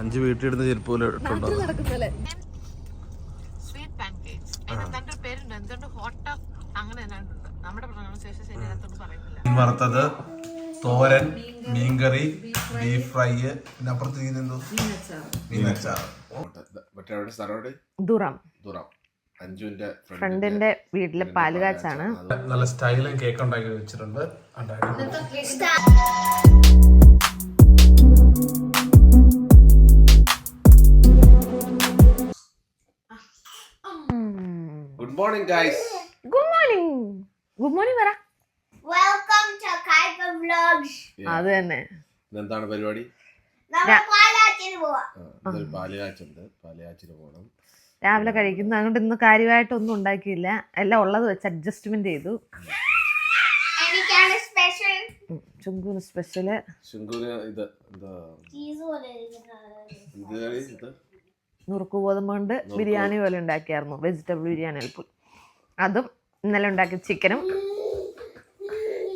അഞ്ച് വീട്ടിലിടുന്ന ചെരുപ്പ് പോലെ ഇട്ടുണ്ടോ? വറുത്തത് തോരൻ മീൻകറി ബീഫ് ഫ്രൈ പിന്നെ അപ്പുറത്ത് എന്തോ? മീനച്ചാർ? ദുറം. ഫ്രണ്ടിന്റെ വീട്ടിലെ പാലുകാച്ചാണ്. നല്ല സ്റ്റൈലും കേക്ക് ഉണ്ടാക്കി വെച്ചിട്ടുണ്ട്. Morning guys good morning good morning പറ വെൽക്കം ടു കൈപ്പ വ്ലോഗ്സ് അത് തന്നെ. എന്താണ് പരിപാടി? രാവിലെ കഴിക്കുന്നു അതുകൊണ്ട് ഇന്ന് കാര്യമായിട്ടൊന്നും ഉണ്ടാക്കിയില്ല. എല്ലാം ഉള്ളത് വെച്ച് അഡ്ജസ്റ്റ്മെന്റ് ചെയ്തു. ചുങ്കൂന് സ്പെഷ്യൽ നുറുക്ക് ഗോതമ്പ് കൊണ്ട് ബിരിയാണി പോലെ ഉണ്ടാക്കിയായിരുന്നു. വെജിറ്റബിൾ ബിരിയാണി അൽപ്പുൽ അതും ഇന്നലെ ഉണ്ടാക്കിയ ചിക്കനും.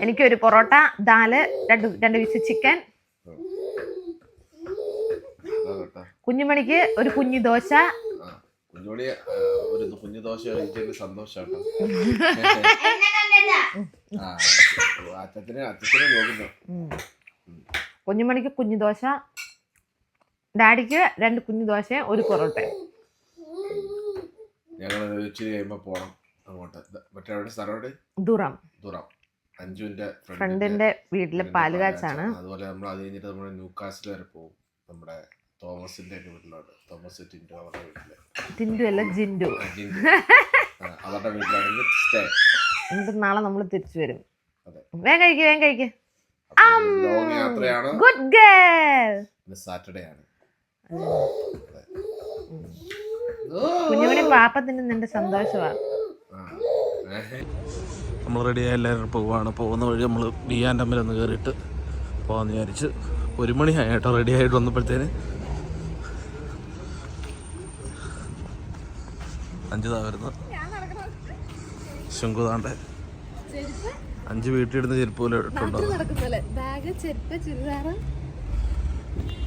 എനിക്കൊരു പൊറോട്ട ദാൽ രണ്ട് രണ്ട് പീസ് ചിക്കൻ കുഞ്ഞുമണിക്ക് ഒരു കുഞ്ഞു ദോശ. ഒരു കുഞ്ഞു ദോശ കുഞ്ഞുമണിക്ക് കുഞ്ഞു ദോശ. ഡാഡിക്ക് രണ്ട് കുഞ്ഞു ദോശ ഒരു പൊറോട്ട ഞങ്ങൾ ഇച്ചിരി കഴിയുമ്പോ പോണം. അങ്ങോട്ട് മറ്റേ അവിടെ സ്ഥലം എവിടെ? ദുറം. ദുറാം. അഞ്ജുവിന്റെ ഫ്രണ്ടിന്റെ വീട്ടിലെ പാലുകാച്ചാണ് അതുപോലെ നമ്മൾ അത് കഴിഞ്ഞിട്ട് നമ്മൾ ന്യൂകാസിൽ വരെ പോകും. നമ്മുടെ തോമസിന്റെ ഒക്കെ വീട്ടിലോട്ട്. തോമസ് ടിൻഡു അവരുടെ വീട്ടിൽ. ടിൻഡു അല്ല ജിൻഡു. അവരുടെ വീട്ടിലാണെങ്കിൽ സ്റ്റേ. എന്നിട്ട് നാളെ നമ്മൾ തിരിച്ചു വരും. വേഗം കഴിക്ക് വേഗം കഴിക്ക്. Good girl. സാറ്റർഡേ ആണ്. കുഞ്ഞുമണി പാപ്പത്തിന് നിന്റെ സന്തോഷമാ. ആ. ഏഹ്. നമ്മൾ റെഡിയായി എല്ലാവരും പോവുകയാണ് പോകുന്ന വഴി നമ്മൾ ബിയാന്റെ അമ്മയിൽ ഒന്ന് കയറിയിട്ട് പോകാമെന്ന് വിചാരിച്ച് ഒരു മണിയായി കേട്ടോ. റെഡി ആയിട്ട് വന്നപ്പോഴത്തേന്. അഞ്ചുതാ വരുന്നത് ശംഖുതാണ്ടെ അഞ്ച് വീട്ടിലിടുന്ന ചെരുപ്പ് പോലെ ഇട്ടുണ്ടോ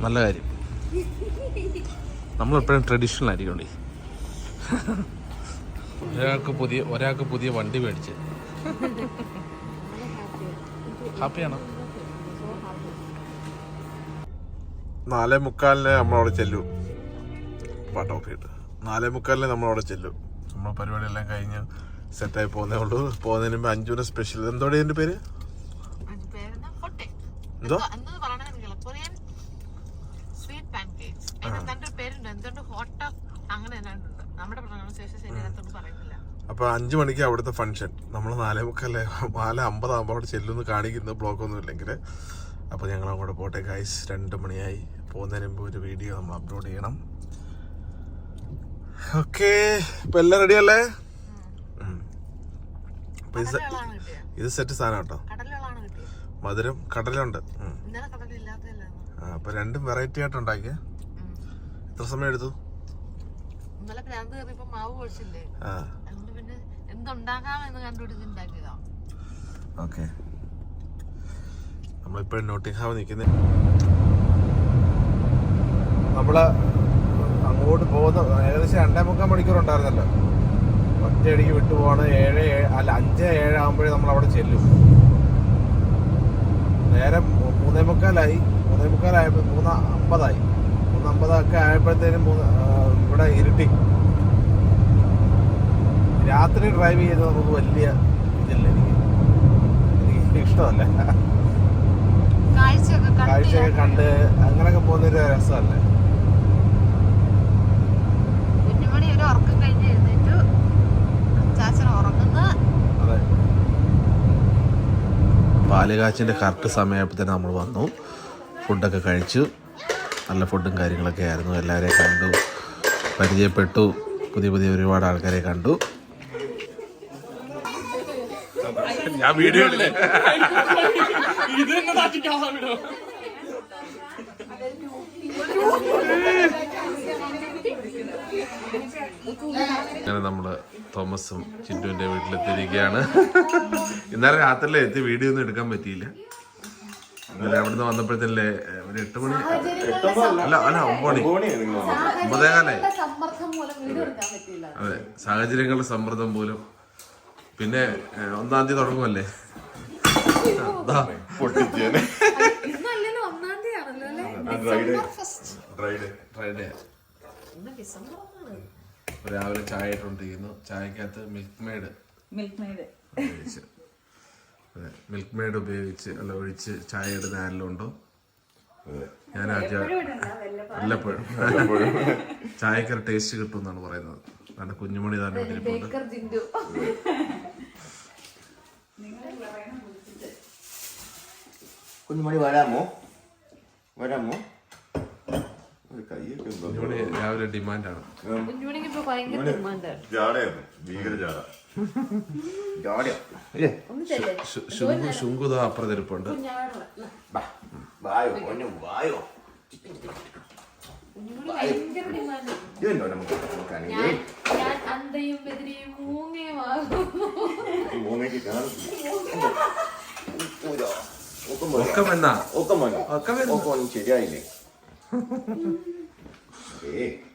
നല്ല കാര്യം. നമ്മളെപ്പോഴും ട്രഡീഷണൽ ആയിരിക്കണ്ടേ? ഒരാൾക്ക് പുതിയ ഒരാൾക്ക് പുതിയ വണ്ടി മേടിച്ച്. ഹാപ്പിയാണോ? നാലേ മുക്കാലിന് നമ്മളവിടെ ചെല്ലും. പാട്ട് ഓഫ് ചെയ്തിട്ട് നാലേ മുക്കാലിന് നമ്മളവിടെ ചെല്ലും. നമ്മൾ പരിപാടിയെല്ലാം കഴിഞ്ഞ് സെറ്റായി പോകുന്നേ ഉള്ളൂ. പോകുന്നതിന് മുമ്പ് അഞ്ചുവിനെ സ്പെഷ്യൽ എന്തോടെ എന്റെ പേര്? എന്തോ? സ്വീറ്റ് പാൻകേക്സ് അതിനെന്താണ്ട് പേരുണ്ട്? എന്തുകൊണ്ട് ഹോട്ട് അങ്ങനെ എന്നാണ്ട് അഞ്ചു മണിക്ക് അവിടുത്തെ ഫംഗ്ഷൻ നമ്മൾ നാലേ മുക്കല്ലേ നാല് അമ്പതാകുമ്പോൾ അവിടെ ചെല്ലുമെന്ന് കാണിക്കുന്ന ബ്ലോക്ക് ഒന്നും ഇല്ലെങ്കിൽ അപ്പോൾ ഞങ്ങൾ അങ്ങോട്ട് പോട്ടെ ഗൈസ് രണ്ട് മണിയായി. പോകുന്നതിന് മുമ്പ് ഒരു വീഡിയോ നമ്മൾ അപ്ലോഡ് ചെയ്യണം. ഓക്കെ ഇപ്പം എല്ലാം റെഡി അല്ലേ? ഇത് സെറ്റ് സാധനം കേട്ടോ. മധുരം കടലുണ്ട്. അപ്പൊ രണ്ടും വെറൈറ്റി ആയിട്ട് ഉണ്ടാക്കിയ. എത്ര സമയം എടുത്തു? ഇന്നലെ ഭ്രാന്ത് കയറിയപ്പോ മാവ് കുഴിച്ചില്ലേ ആ. അതുകൊണ്ട് പിന്നെ എന്തുണ്ടാക്കാമെന്ന് കണ്ടുപിടിച്ച് ഉണ്ടാക്കിയതാ ഓക്കെ. നമ്മളിപ്പോഴും നോട്ടിംഗ്ഹാം നിൽക്കുന്ന. നമ്മൾ അങ്ങോട്ട് പോകുന്ന ഏകദേശം രണ്ടേ മുക്കാൽ മണിക്കൂർ ഉണ്ടായിരുന്നല്ലോ. ഒറ്റയടിക്ക് വിട്ടു പോവാണ്. ഏഴ് അല്ല അഞ്ച് ഏഴ് ആകുമ്പോഴേ നമ്മൾ അവിടെ ചെല്ലും. നേരെ മൂന്നേ മുക്കാലായി. മൂന്നേ മുക്കാലായപ്പോൾ മൂന്ന് അമ്പതായി. മൂന്ന് അമ്പതൊക്കെ ആയപ്പോഴത്തേനും മൂന്ന് ഇവിടെ ഇരുട്ടി. രാത്രി ഡ്രൈവ് ചെയ്ത് നമുക്ക് വലിയ ഇതില്ല എനിക്ക്. ഇഷ്ടമല്ല. കാഴ്ചയൊക്കെ കണ്ട് അങ്ങനെയൊക്കെ പോകുന്നൊരു രസമല്ലേ? പാലുകാച്ചിന്റെ കറക്റ്റ് സമയമായപ്പോൾ നമ്മൾ വന്നു. ഫുഡൊക്കെ കഴിച്ചു. നല്ല ഫുഡും കാര്യങ്ങളൊക്കെ ആയിരുന്നു. എല്ലാവരെയും കണ്ടു. പരിചയപ്പെട്ടു. പുതിയ പുതിയ ഒരുപാട് ആൾക്കാരെ കണ്ടു. ഞാൻ വീഡിയോ അങ്ങനെ നമ്മൾ തോമസും ചിന്റുവിന്റെ വീട്ടിലെത്തിയിരിക്കുകയാണ്. ഇന്നലെ രാത്രിയിലെത്തി വീഡിയോ ഒന്നും എടുക്കാൻ പറ്റിയില്ല. അല്ല അവിടുന്ന് വന്നപ്പോഴത്തല്ലേ ഒരു എട്ട് മണി? അല്ല അല്ല ഒമ്പത് മണി. ഒമ്പതേകാലായി അതെ സാഹചര്യങ്ങളുടെ സമ്മർദ്ദം പോലും പിന്നെ ഒന്നാം തീയതി തുടങ്ങുമല്ലേ രാവിലെ ചായ ഇട്ടുകൊണ്ടിരിക്കുന്നു. ചായക്കകത്ത് മിൽക്ക് മെയ്ഡ് മിൽക്ക് മെയ്ഡ് അതെ. മിൽക്ക് മെയ്ഡ് ഉപയോഗിച്ച് അല്ല ഒഴിച്ച് ചായ ഇടുന്ന ആരെല്ലാം ഉണ്ടോ? ഞാൻ വല്ലപ്പോഴും. ചായക്കൊരു ടേസ്റ്റ് കിട്ടും എന്നാണ് പറയുന്നത്. നല്ല കുഞ്ഞുമണി ബേക്കർ ജിൻഡു. കുഞ്ഞുമണി വരാമോ? വരാമോ? കുഞ്ഞുമണി രാവിലെ ഡിമാൻഡാണ്. ജാടയായിരുന്നു ഭീകര ജാട. ശുങ്കുത അപ്പുറത്തിരിപ്പുണ്ട്. വായോ വായോ. ഇതുണ്ടോ നമുക്ക്? നോക്കാണെങ്കിൽ. ഒക്കം. ഒക്കെ ഒക്കം ശരിയായില്ലേ?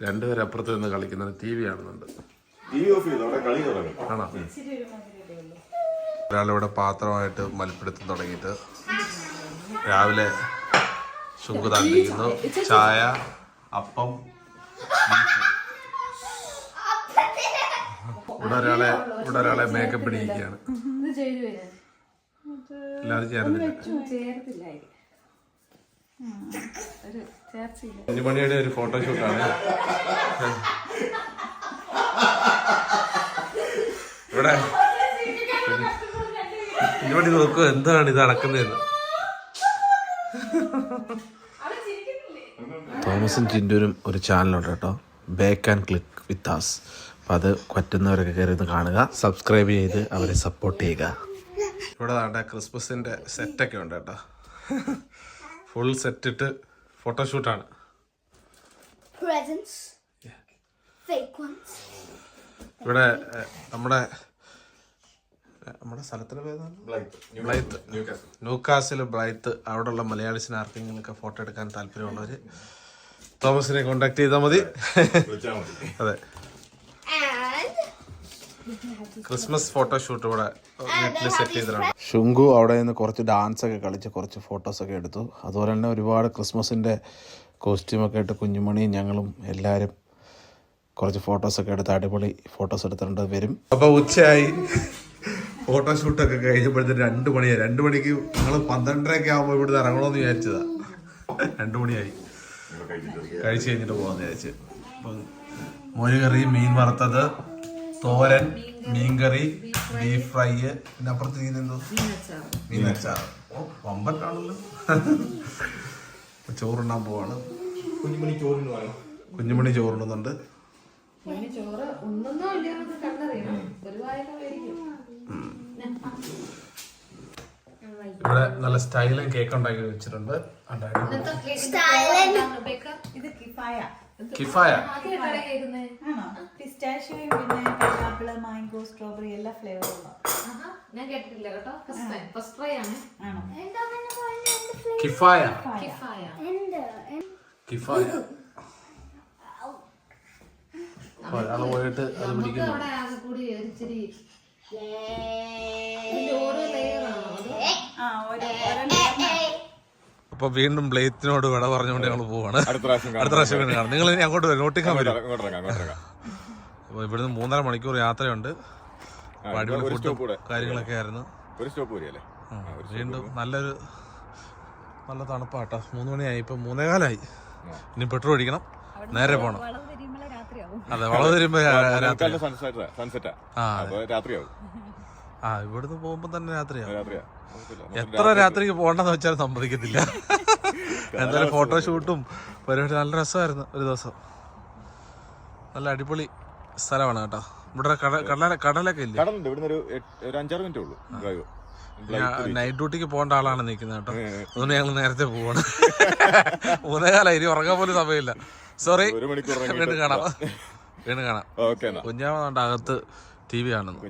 രണ്ടുപേരും അപ്പുറത്ത് നിന്ന് കളിക്കുന്നത് ടി വി കാണുന്നുണ്ട് ആണോ? ഒരാളിവിടെ പാത്രമായിട്ട് മൽപ്പിടുത്തം തുടങ്ങിയിട്ട് രാവിലെ ശുങ്കു താണ്ടിരിക്കുന്നു ചായ അപ്പം. ഇവിടെ ഒരാളെ ഇവിടെ ഒരാളെ മേക്കപ്പ് ഇടിയിരിക്കുകയാണ്. ഇത് ചെയ്തു വരാൻ എല്ലാവരും ചേർന്നില്ല കുഞ്ഞുമണിയുടെ ഒരു ഫോട്ടോഷൂട്ടാണ്. ഇവിടെ കുഞ്ഞുമണി നോക്കുക എന്താണ് ഇത് നടക്കുന്നതെന്ന് തോമസും ചിൻഡൂരും ഒരു ചാനലുണ്ട് കേട്ടോ. Bake and click with us അപ്പം അത് പറ്റുന്നവരൊക്കെ കയറി ഒന്ന് കാണുക. സബ്സ്ക്രൈബ് ചെയ്ത് അവരെ സപ്പോർട്ട് ചെയ്യുക. ഇവിടെ ക്രിസ്മസിന്റെ സെറ്റൊക്കെ ഉണ്ട് കേട്ടോ. ഫുൾ സെറ്റ് ഇട്ട് ഫോട്ടോഷൂട്ടാണ്. ഇവിടെ നമ്മുടെ നമ്മുടെ സ്ഥലത്തിന്റെ ബ്ലൈത്ത് ന്യൂക്കാസിൽ ബ്ലൈത്ത് അവിടെയുള്ള മലയാളീസിന് ആർക്കെങ്കിലുമൊക്കെ ഫോട്ടോ എടുക്കാൻ താല്പര്യമുള്ളവർ തോമസിനെ കോണ്ടാക്ട് ചെയ്താൽ മതി. അതെ. ക്രിസ്മസ് ഫോട്ടോഷൂട്ട് ഇവിടെ വീട്ടിൽ സെറ്റ് ചെയ്തിട്ടുണ്ട്. ഷുങ്കു അവിടെ നിന്ന് കുറച്ച് ഡാൻസ് ഒക്കെ കളിച്ച് കുറച്ച് ഫോട്ടോസ് ഒക്കെ എടുത്തു. അതുപോലെ തന്നെ ഒരുപാട് ക്രിസ്മസിന്റെ കോസ്റ്റ്യൂമൊക്കെ ഇട്ട് കുഞ്ഞുമണിയും ഞങ്ങളും എല്ലാവരും കുറച്ച് ഫോട്ടോസൊക്കെ എടുത്ത് അടിപൊളി ഫോട്ടോസ് എടുത്തിട്ടുണ്ട്. വരും. അപ്പോൾ ഉച്ചയായി. ഫോട്ടോഷൂട്ടൊക്കെ കഴിഞ്ഞപ്പോഴത്തേക്ക് രണ്ട് മണിയായി. രണ്ട് മണിക്ക് ഞങ്ങൾ പന്ത്രണ്ടരയൊക്കെ ആകുമ്പോൾ ഇവിടുന്ന് ഇറങ്ങണമെന്ന് വിചാരിച്ചതാ. രണ്ട് മണിയായി. കഴിച്ച് കഴിഞ്ഞിട്ട് പോകാമെന്ന് വിചാരിച്ച്. അപ്പം മോര് കറി മീൻ വറുത്തത് തോരൻ മീൻകറി ബീഫ് ഫ്രൈ പിന്നെ അപ്പുറത്ത് എന്തോ മീൻ അച്ചാർ ഓ പമ്പറ്റാണല്ലോ ചോറുണ്ണാൻ പോവാണ്. കുഞ്ഞുമണി ചോറിന് കുഞ്ഞുമണി ചോറുണ്ണുന്നുണ്ട്. ഇവിടെ നല്ല സ്റ്റൈലും കേക്ക് ഉണ്ടാക്കി വെച്ചിട്ടുണ്ട്. Kifaya. Kifaya. Pineapple mango strawberry എല്ലാ ഫ്ലേവറും ആഹാ, ഞാൻ കേട്ടിട്ടില്ല കേട്ടോ. ഫസ്റ്റ് ട്രൈ ആണ്. ആണോ? കിഫായ. കിഫായ. കിഫായ. ഒരാൾ പോയിട്ട് അത് പിടിക്കുന്നു. അപ്പൊ വീണ്ടും ബ്ലേത്തിനോട് വിട പറഞ്ഞുകൊണ്ട് ഞങ്ങൾ പോവാണ്. അടുത്ത പ്രാവശ്യം അടുത്ത പ്രാവശ്യം കാണാം. നിങ്ങൾ ഇനി അങ്ങോട്ട് വരും നോട്ടിക്കാൻ വരും. അപ്പോൾ ഇവിടുന്ന് മൂന്നര മണിക്കൂർ യാത്രയുണ്ട്. അടിപൊളി ഫുഡും കാര്യങ്ങളൊക്കെ ആയിരുന്നു. ഒരു സ്റ്റോപ്പ് വരികയല്ലേ വീണ്ടും നല്ലൊരു നല്ല തണുപ്പാട്ടോ. മൂന്ന് മണിയായി ഇപ്പൊ മൂന്നേകാലായി. ഇനി പെട്രോൾ ഒഴിക്കണം നേരെ പോണം. അതെ വളവ് തരുമ്പോ രാത്രി. സൺസെറ്റാ സൺസെറ്റാ ആ അപ്പൊ രാത്രിയാവും. ആ ഇവിടുന്ന് പോകുമ്പോ തന്നെ രാത്രിയാവും. രാത്രിയാ. എത്ര രാത്രിക്ക് പോകണ്ടെന്ന് വെച്ചാൽ സമ്മതിക്കത്തില്ല. എന്തായാലും ഫോട്ടോഷൂട്ടും പരിപാടി നല്ല രസമായിരുന്നു ഒരു ദിവസം. നല്ല അടിപൊളി സ്ഥലമാണ് കേട്ടോ. ഇവിടെ കട കടല കടലൊക്കെ ഇല്ല? കടലുണ്ട്. ഇവിടുന്ന് ഒരു ഒരു അഞ്ചാറ് മിനിറ്റ് ഉള്ളൂ. ഡ്രൈവ്. നൈറ്റ് ഡ്യൂട്ടിക്ക് പോകേണ്ട ആളാണ് നിൽക്കുന്നത് കേട്ടോ. അതുകൊണ്ട് ഞങ്ങൾ നേരത്തെ പോവാണ്. മൂന്നേകാല ഇനി ഉറങ്ങാൻ പോലും സമയമില്ല. സോറി വീണ്ടും കാണാം. വീണ്ടും കാണാം. കുഞ്ഞാമെന്നുണ്ട് അകത്ത് ടി വി കാണുന്നു.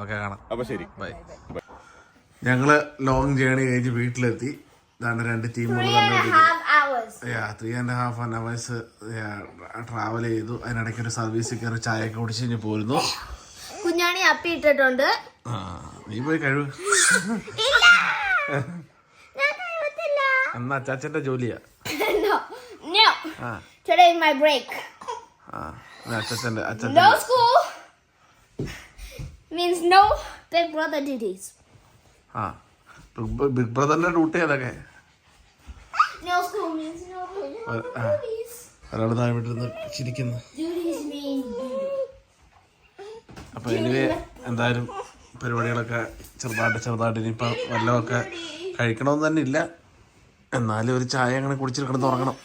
ഓക്കെ കാണാം. അപ്പൊ ശരി. ബൈ ഞങ്ങൾ ലോങ് ജേണി കഴിഞ്ഞ് വീട്ടിലെത്തി. ഇതാണ് രണ്ട് ടീമുകൾ Hours. Three and half an hours travel ചെയ്തു. അതിനിടയ്ക്ക് ഒരു സർവീസിൽ കയറി ചായയൊക്കെ കുടിച്ച് കഴിഞ്ഞ് പോരുന്നു. കുഞ്ഞാണി അപ്പി ഇട്ടിട്ടുണ്ട്. ആ നീ പോയി കഴിവ്. എന്നാ ചാച്ചന്റെ ജോലിയാ. No no. ആ. Today is my break. ആ എന്നാ അച്ചാച്ചന്റെ അച്ചാച്ചന്റെ no school means no big brother duties. ആ ബിഗ് ബ്രദറിന്റെ ഡ്യൂട്ടി അതൊക്കെ no school means no big brother ആ. duties ഒരാൾ താഴെ വീട്ടിൽ ചിരിക്കുന്നു. Duties mean. അപ്പൊ എനിവേ എന്തായാലും പരിപാടികളൊക്കെ ചെറുതായിട്ട് ചെറുതായിട്ട് ഇനിയിപ്പോൾ വല്ലതൊക്കെ കഴിക്കണമെന്ന് തന്നെ ഇല്ല. എന്നാലും ഒരു ചായ അങ്ങനെ കുടിച്ചിട്ട് കിടന്ന് ഉറങ്ങണം.